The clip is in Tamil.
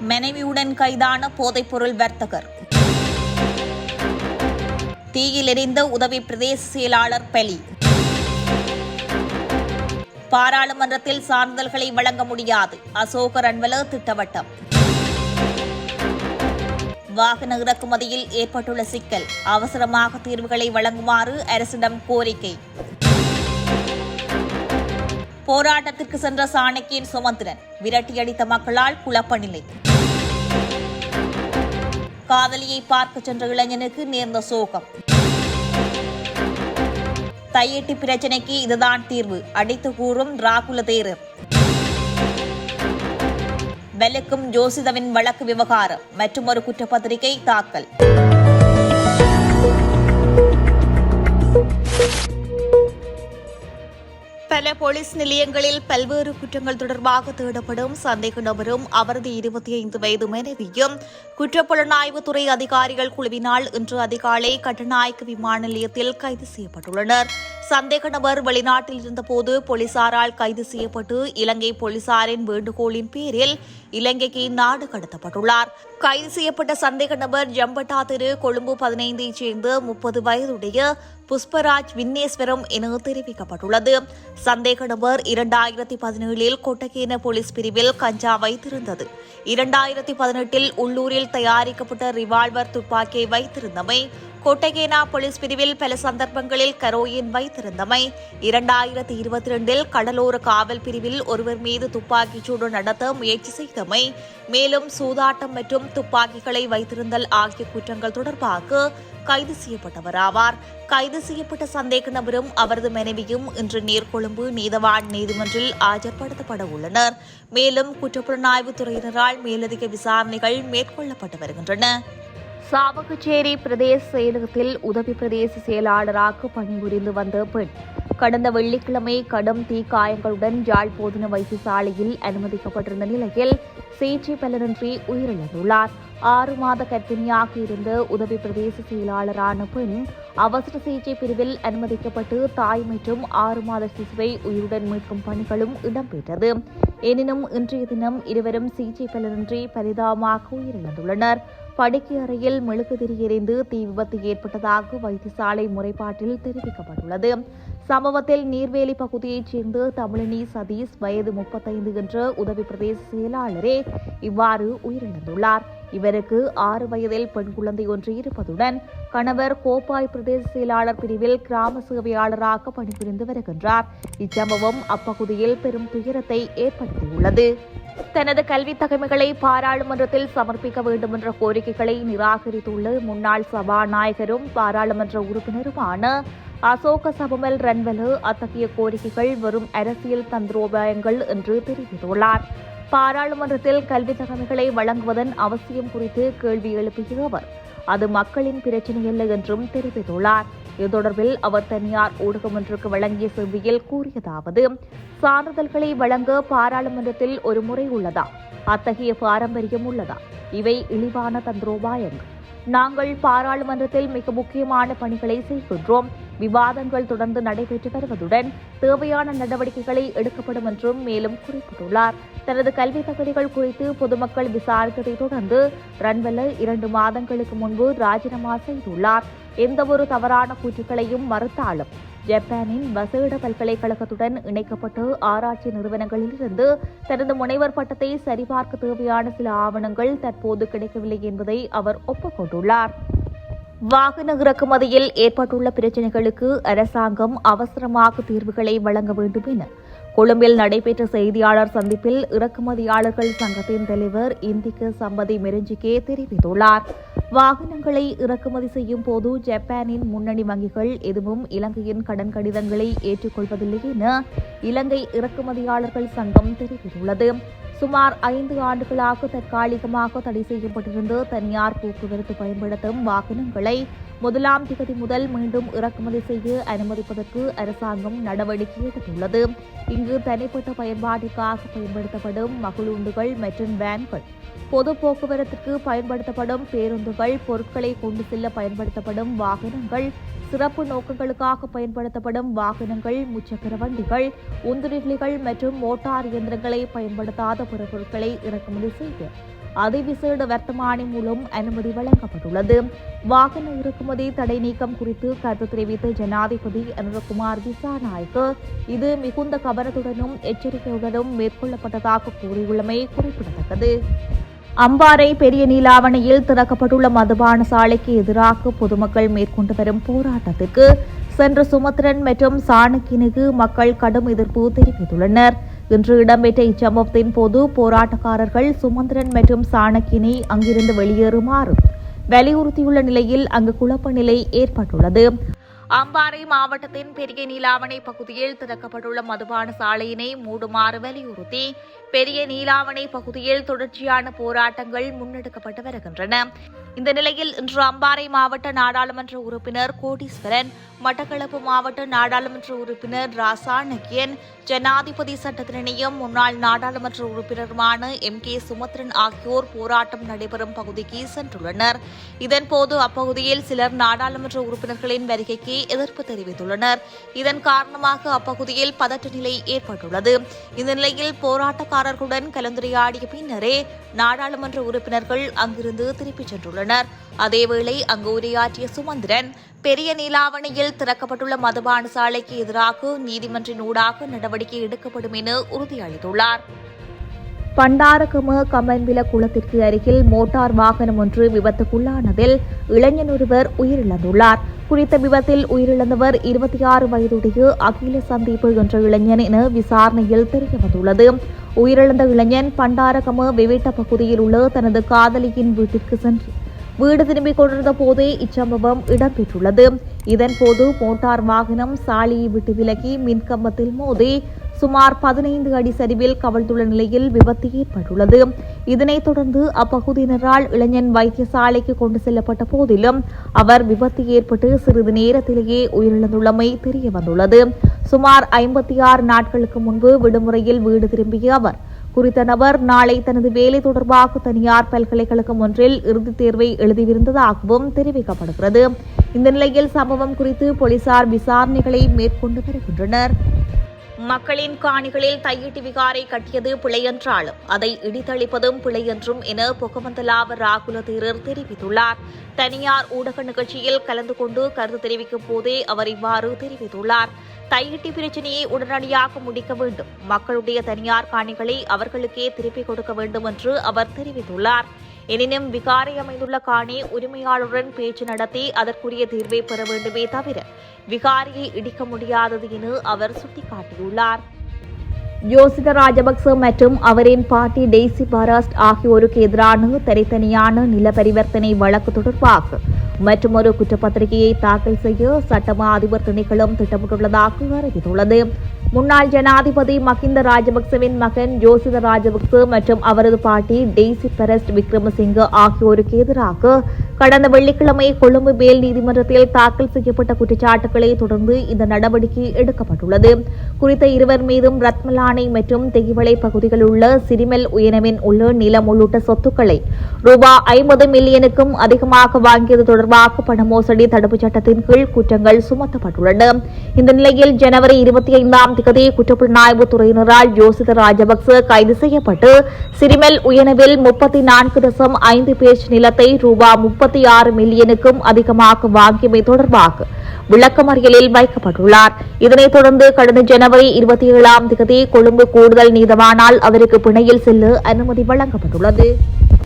மனைவியுடன் கைதான போதைப்பொருள் வர்த்தகர். தீயில் எரிந்த உதவி பிரதேச செயலாளர் பலி. பாராளுமன்றத்தில் சான்றிதழ்களை வழங்க முடியாது. அசோக ரன்வல திட்டவட்டம். வாகன இறக்குமதியில் ஏற்பட்டுள்ள சிக்கல். அவசரமாக தீர்வுகளை வழங்குமாறு அரசிடம் கோரிக்கை. போராட்டத்திற்கு சென்ற சாணக்கியின் சுமந்திரன். விரட்டியடித்த மக்களால் குழப்ப நிலை. காதலியை பார்க்க சென்ற இளைஞனுக்கு நேர்ந்த சோகம். தையெட்டி பிரச்சினைக்கு இதுதான் தீர்வு. அடித்து கூறும் ராகுல தேரு. வெலுக்கும் ஜோசிதவின் வழக்கு விவகாரம். மற்றும் ஒரு குற்றப்பத்திரிகை தாக்கல். போலீஸ் நிலையங்களில் பல்வேறு குற்றங்கள் தொடர்பாக தேடப்படும் சந்தேக நபரும் அவரது இருபத்தி ஐந்து வயது மனைவியும் குற்றப்புலனாய்வுத்துறை அதிகாரிகள் குழுவினால் இன்று அதிகாலை கட்டநாயக்க விமான நிலையத்தில் கைது செய்யப்பட்டுள்ளனர். சந்தேக நபர் வெளிநாட்டில் இருந்தபோது போலீசாரால் கைது செய்யப்பட்டு இலங்கை போலீசாரின் வேண்டுகோளின் பேரில் இலங்கைக்கு நாடு கடத்தப்பட்டுள்ளார். கைது செய்யப்பட்ட சந்தேக நபர் ஜம்பட்டா திரு கொழும்பு பதினைந்தைச் சேர்ந்த முப்பது வயதுடைய புஷ்பராஜ் வின்னேஸ்வரம் என தெரிவிக்கப்பட்டுள்ளது. சந்தேக நபர் இரண்டாயிரத்தி பதினேழில் கொட்டகேன போலீஸ் பிரிவில் கஞ்சா வைத்திருந்தது. இரண்டாயிரத்தி பதினெட்டில் உள்ளூரில் தயாரிக்கப்பட்ட ரிவால்வர் துப்பாக்கியை வைத்திருந்தமை கொட்டகேனா போலீஸ் பிரிவில் பல சந்தர்ப்பங்களில் கரோயின் வைத்திருந்தமை இரண்டாயிரத்தி இருபத்தி ரெண்டில் கடலோர காவல் பிரிவில் ஒருவர் மீது துப்பாக்கிச் சூடு நடத்த முயற்சி செய்தமை மேலும் சூதாட்டம் மற்றும் துப்பாக்கிகளை வைத்திருந்தல் ஆகிய குற்றங்கள் தொடர்பாக கைது செய்யப்பட்டவர் ஆவார் கைது செய்யப்பட்ட சந்தேக நபரும் அவரது மனைவியும் இன்று நீர்கொழும்பு நீதவான் நீதிமன்றில் ஆஜர்படுத்தப்பட உள்ளனர். மேலும் குற்றப்புலனாய்வு துறையினரால் மேலதிக விசாரணைகள் மேற்கொள்ளப்பட்டு வருகின்றன. சாவகச்சேரி பிரதேச செயலகத்தில் உதவி பிரதேச செயலாளராக பணிபுரிந்து வந்த பெண் கடந்த வெள்ளிக்கிழமை கடும் தீக்காயங்களுடன் யாழ் போதன வைத்தியசாலையில் அனுமதிக்கப்பட்டிருந்த நிலையில் சிகிச்சை பலனின்றி உயிரிழந்துள்ளார். ஆறு மாத கர்ப்பிணியாக இருந்த உதவி பிரதேச செயலாளரான பெண் அவசர சிகிச்சை பிரிவில் அனுமதிக்கப்பட்டு தாய் மற்றும் ஆறு மாத சிசுவை உயிருடன் மீட்கும் பணிகளும் இடம்பெற்றது. எனினும் இன்றைய தினம் இருவரும் சிகிச்சை பலனின்றி பரிதாபமாக உயிரிழந்துள்ளனர். படுக்கை அறையில் மெழுகுதிரி எரிந்து தீ விபத்து ஏற்பட்டதாக வைத்தியசாலை முறைப்பாட்டில் தெரிவிக்கப்பட்டுள்ளது. சம்பவத்தில் நீர்வேலி பகுதியைச் சேர்ந்த தமிழினி சதீஷ் வயது முப்பத்தைந்து என்ற உதவி பிரதேச செயலாளரே இவ்வாறு உயிரிழந்துள்ளார். இவருக்கு ஆறு வயதில் பெண் குழந்தை ஒன்று இருப்பதுடன் கணவர் கோப்பாய் பிரதேச செயலாளர் பிரிவில் கிராம சேவையாளராக பணிபுரிந்து வருகின்றார். இச்சம்பவம் அப்பகுதியில் பெரும் துயரத்தை ஏற்படுத்தியுள்ளது. தனது கல்வித் தகமைகளை பாராளுமன்றத்தில் சமர்ப்பிக்க வேண்டும் என்ற கோரிக்கைகளை நிராகரித்துள்ள முன்னாள் சபாநாயகரும் பாராளுமன்ற உறுப்பினருமான அசோக சபமல் ரன்வலு அத்தகைய கோரிக்கைகள் வெறும் அரசியல் தந்திரோபாயங்கள் என்று தெரிவித்துள்ளார். பாராளுமன்றத்தில் கல்வி தகவல்களை வழங்குவதன் அவசியம் குறித்து கேள்வி எழுப்பிய அவர். அது மக்களின் பிரச்சனையல்ல என்றும் தெரிவித்துள்ளார். இது தொடர்பில் அவர் தனியார் ஊடகம் ஒன்றுக்கு வழங்கிய செவ்வியில் கூறியதாவது சான்றிதழ்களை வழங்க பாராளுமன்றத்தில் ஒரு முறை உள்ளதா? அத்தகைய பாரம்பரியம் உள்ளதா? இவை இழிவான தந்திரோபாயங்கள். நாங்கள் பாராளுமன்றத்தில் மிக முக்கியமான பணிகளை செய்கின்றோம். விவாதங்கள் தொடர்ந்து நடைபெற்று வருவதுடன் தேவையான நடவடிக்கைகளை எடுக்கப்படும் என்றும் மேலும் குறிப்பிட்டுள்ளார். தனது கல்வி தகுதிகள் குறித்து பொதுமக்கள் விசாரித்ததை தொடர்ந்து ரன்வெல்ல இரண்டு மாதங்களுக்கு முன்பு ராஜினாமா செய்துள்ளார். எந்தவொரு தவறான கூற்றுக்களையும் மறுத்தாலும் ஜப்பானின் வசேட பல்கலைக்கழகத்துடன் இணைக்கப்பட்டு ஆராய்ச்சி நிறுவனங்களிலிருந்து தனது முனைவர் பட்டத்தை சரிபார்க்க தேவையான சில ஆவணங்கள் தற்போது கிடைக்கவில்லை என்பதை அவர் ஒப்புக்கொண்டுள்ளார். வாகன இறக்குமதியில் ஏற்பட்டுள்ள பிரச்சினைகளுக்கு அரசாங்கம் அவசரமாக தீர்வுகளை வழங்க வேண்டும் என கொழும்பில் நடைபெற்ற செய்தியாளர் சந்திப்பில் இறக்குமதியாளர்கள் சங்கத்தின் தலைவர் இந்திக்கு சம்பதி மெரிஞ்சிக்கே தெரிவித்துள்ளார். வாகனங்களை இறக்குமதி செய்யும் போது ஜப்பானின் முன்னணி வங்கிகள் எதுவும் இலங்கையின் கடன் கடிதங்களை ஏற்றுக்கொள்வதில்லை என இலங்கை இறக்குமதியாளர்கள் சங்கம் தெரிவித்துள்ளது. சுமார் ஐந்து ஆண்டுகளாக தற்காலிகமாக தடை செய்யப்பட்டிருந்த தனியார் போக்குவரத்து பயன்படுத்தும் வாகனங்களை முதலாம் திகதி முதல் மீண்டும் இறக்குமதி செய்து அனுமதிப்பதற்கு அரசாங்கம் நடவடிக்கை எடுத்துள்ளது. இங்கு தனிப்பட்ட பயன்பாட்டிற்காக பயன்படுத்தப்படும் மகளுண்டுகள் மற்றும் வேன்கள் பொது போக்குவரத்துக்கு பயன்படுத்தப்படும் பேருந்துகள் பொருட்களை கொண்டு செல்ல பயன்படுத்தப்படும் வாகனங்கள் சிறப்பு நோக்கங்களுக்காக பயன்படுத்தப்படும் வாகனங்கள் முச்சக்கர வண்டிகள் உந்துருளிகள் மற்றும் மோட்டார் இயந்திரங்களை பயன்படுத்தாத பிற பொருட்களை இறக்குமதி செய்து அதிவிசேட வர்த்தமானி மூலம் அனுமதி வழங்கப்பட்டுள்ளது. வாகன இறக்குமதி தடை நீக்கம் குறித்து கருத்து தெரிவித்த ஜனாதிபதி அனுரகுமார் திசாநாயக்கு இது மிகுந்த கவனத்துடனும் எச்சரிக்கையுடனும் மேற்கொள்ளப்பட்டதாக கூறியுள்ளமை குறிப்பிடத்தக்கது. அம்பாறை பெரிய நீலாவணையில் திறக்கப்பட்டுள்ள மதுபான சாலைக்கு எதிராக பொதுமக்கள் மேற்கொண்டு வரும் போராட்டத்துக்கு சென்ற சுமத்திரன் மற்றும் சாணக்கினுக்கு மக்கள் கடும் எதிர்ப்பு தெரிவித்துள்ளனர். இன்று இடம்பெற்ற இச்சம்பவத்தின் போது போராட்டக்காரர்கள் சுமந்திரன் மற்றும் சாணக்கினை அங்கிருந்து வெளியேறுமாறு வலியுறுத்தியுள்ள நிலையில் அங்கு குழப்ப நிலை ஏற்பட்டுள்ளது. அம்பாறை மாவட்டத்தின் பெரிய நீலாவணை பகுதியில் திறக்கப்பட்டுள்ள மதுபான சாலையினை மூடுமாறு வலியுறுத்தி பெரிய நீலாவணை பகுதியில் தொடர்ச்சியான போராட்டங்கள் முன்னெடுக்கப்பட்டு வருகின்றன. இந்த நிலையில் இன்று அம்பாறை மாவட்ட நாடாளுமன்ற உறுப்பினர் கோடீஸ்வரன் மட்டக்களப்பு மாவட்ட நாடாளுமன்ற உறுப்பினர் ராசா நக்கியன் ஜனாதிபதி சட்டத்தினையும் முன்னாள் நாடாளுமன்ற உறுப்பினருமான எம் கே சுமத்ரன் ஆகியோர் போராட்டம் நடைபெறும் பகுதிக்கு சென்றுள்ளனர். இதன்போது அப்பகுதியில் சிலர் நாடாளுமன்ற உறுப்பினர்களின் வருகைக்கு எதிர்ப்பு தெரிவித்துள்ளனர். இதன் காரணமாக அப்பகுதியில் பதட்ட நிலை ஏற்பட்டுள்ளது. இந்த நிலையில் போராட்டக்காரர்களுடன் கலந்துரையாடிய பின்னரே நாடாளுமன்ற உறுப்பினர்கள் அங்கிருந்து திரும்பிச் சென்றுள்ளனர். அதேவேளை அங்கு உரையாற்றிய சுமந்திரன் பெரிய நீலாவணியில் திறக்கப்பட்டுள்ள மதுபான சாலைக்கு எதிராக நீதிமன்றின் ஊடாக நடவடிக்கை எடுக்கப்படும் என உறுதியளித்துள்ளார். பண்டாரகம கமன்வில குளத்திற்கு அருகில் மோட்டார் வாகனம் ஒன்று விபத்துக்குள்ளானதில் இளைஞன் ஒருவர் உயிரிழந்துள்ளார். குறித்த விபத்தில் உயிரிழந்தவர் இருபத்தி ஆறு வயதுடைய அகில சந்தீப்பு என்ற இளைஞன் என விசாரணையில் தெரியவந்துள்ளது. உயிரிழந்த இளைஞன் பண்டாரகம விவேட்ட பகுதியில் உள்ள தனது காதலியின் வீட்டிற்கு சென்று வீடு திரும்பிக் கொண்டிருந்த போதே இச்சம்பவம் இடம்பெற்றுள்ளது. இதன்போது மோட்டார் வாகனம் சாலையை விட்டு விலகி மின்கம்பத்தில் மோதி சுமார் பதினைந்து அடி சரிவில் கவிழ்ந்துள்ள நிலையில் விபத்து ஏற்பட்டுள்ளது. இதனைத் தொடர்ந்து அப்பகுதியினரால் இளைஞன் வைத்தியசாலைக்கு கொண்டு செல்லப்பட்ட போதிலும் அவர் விபத்து ஏற்பட்டு சிறிது நேரத்திலேயே உயிரிழந்துள்ளமை தெரியவந்துள்ளது. சுமார் ஐம்பத்தி ஆறு நாட்களுக்கு முன்பு விடுமுறையில் வீடு திரும்பிய அவர் குறித்த நபர் நாளை தனது வேலை தொடர்பாக தனியார் பல்கலைக்கழகம் ஒன்றில் இறுதித் தேர்வை எழுதியிருந்ததாகவும் தெரிவிக்கப்படுகிறது. இந்த நிலையில் சம்பவம் குறித்து போலீசார் விசாரணைகளை மேற்கொண்டு வருகின்றனர். மக்களின் காணிகளில் தையிட்டு விகாரை கட்டியது பிழையென்றாலும் அதை இடித்தளிப்பதும் பிழையென்றும் என பொகமந்தலாவ ராகுல தேரர் தெரிவித்துள்ளார். தனியார் ஊடக நிகழ்ச்சியில் கலந்து கொண்டு கருத்து தெரிவிக்கும் போதே அவர் இவ்வாறு தெரிவித்துள்ளார். தையிட்டி பிரச்சினையை உடனடியாக முடிக்க வேண்டும். மக்களுடைய தனியார் காணிகளை அவர்களுக்கே திருப்பிக் கொடுக்க வேண்டும் என்று அவர் தெரிவித்துள்ளார். எனினும் விகாரை அமைந்துள்ள காணி உரிமையாளருடன் பேச்சு நடத்தி அதற்குரிய தீர்வை பெற வேண்டுமே தவிர விகாரியை இடிக்க முடியாதது என அவர் சுட்டிக்காட்டியுள்ளார். யோசித ராஜபக்ச மற்றும் அவரின் பாட்டி டெய்சி பாராஸ்ட் ஆகியோருக்கு எதிரான தனித்தனியான நில பரிவர்த்தனை வழக்கு தொடர்பாக மற்றொரு குற்றப்பத்திரிகையை தாக்கல் செய்ய சட்டமா அதிபர் திணைக்களம் திட்டமிட்டுள்ளதாக அறிவித்துள்ளது. முன்னாள் ஜனாதிபதி மஹிந்த ராஜபக்சவின் மகன் ஜோசித ராஜபக்ச மற்றும் அவரது பாட்டி டெய்சி பெரஸ்ட் விக்ரமசிங்க ஆகியோருக்கு எதிராக கடந்த வெள்ளிக்கிழமை கொழும்பு மேல் நீதிமன்றத்தில் தாக்கல் செய்யப்பட்ட குற்றச்சாட்டுகளை தொடர்ந்து இந்த நடவடிக்கை எடுக்கப்பட்டுள்ளது. குறித்த இருவர் மீதும் ரத்மலானை மற்றும் தெகிவளை பகுதிகளில் உள்ள சிறிமெல் உயனவின் உள்ள நிலம் உள்ளிட்ட சொத்துக்களை ரூபாய் ஐம்பது மில்லியனுக்கும் அதிகமாக வாங்கியது தொடர்பாக பண மோசடி தடுப்புச் சட்டத்தின் கீழ் குற்றங்கள் சுமத்தப்பட்டுள்ளன இந்த நிலையில் ஜனவரி இருபத்தி ஐந்தாம் தேதி குற்றப்புலனாய்வு துறையினரால் ஜோசித ராஜபக்ச கைது செய்யப்பட்டு சிறிமெல் உயனவில் முப்பத்தி நான்கு தசம் ஐந்து பேஜ் நிலத்தை ரூபாய் முப்பது முப்பத்தி ஆறு மில்லியனுக்கும் அதிகமாக வாங்கியமை தொடர்பாக விளக்கமறியலில் வைக்கப்பட்டுள்ளார். இதனைத் தொடர்ந்து கடந்த ஜனவரி இருபத்தி ஏழாம் தேதி கொழும்பு கூடுதல் நீதவானால் அவருக்கு பிணையில் செல்ல அனுமதி வழங்கப்பட்டுள்ளது.